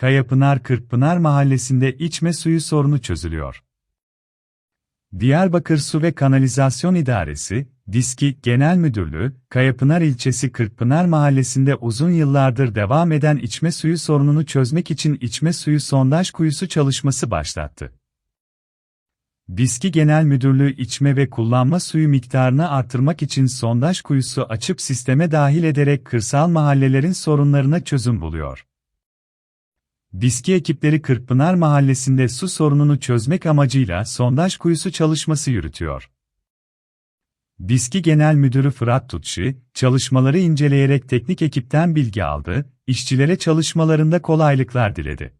Kayapınar Kırkpınar mahallesinde içme suyu sorunu çözülüyor. Diyarbakır Su ve Kanalizasyon İdaresi, Diski Genel Müdürlüğü, Kayapınar ilçesi Kırkpınar mahallesinde uzun yıllardır devam eden içme suyu sorununu çözmek için içme suyu sondaj kuyusu çalışması başlattı. Diski Genel Müdürlüğü içme ve kullanma suyu miktarını artırmak için sondaj kuyusu açıp sisteme dahil ederek kırsal mahallelerin sorunlarına çözüm buluyor. Diski ekipleri Kırkpınar Mahallesi'nde su sorununu çözmek amacıyla sondaj kuyusu çalışması yürütüyor. Diski Genel Müdürü Fırat Tutşi, çalışmaları inceleyerek teknik ekipten bilgi aldı, işçilere çalışmalarında kolaylıklar diledi.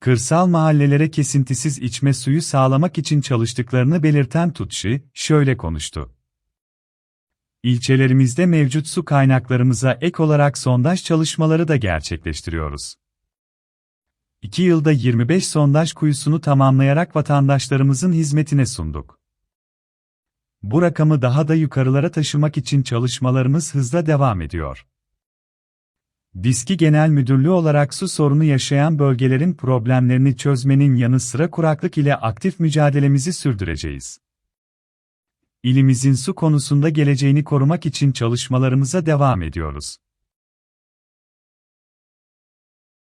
Kırsal mahallelere kesintisiz içme suyu sağlamak için çalıştıklarını belirten Tutşi, şöyle konuştu. İlçelerimizde mevcut su kaynaklarımıza ek olarak sondaj çalışmaları da gerçekleştiriyoruz. 2 yılda 25 sondaj kuyusunu tamamlayarak vatandaşlarımızın hizmetine sunduk. Bu rakamı daha da yukarılara taşımak için çalışmalarımız hızla devam ediyor. Diski Genel Müdürlüğü olarak su sorunu yaşayan bölgelerin problemlerini çözmenin yanı sıra kuraklık ile aktif mücadelemizi sürdüreceğiz. İlimizin su konusunda geleceğini korumak için çalışmalarımıza devam ediyoruz.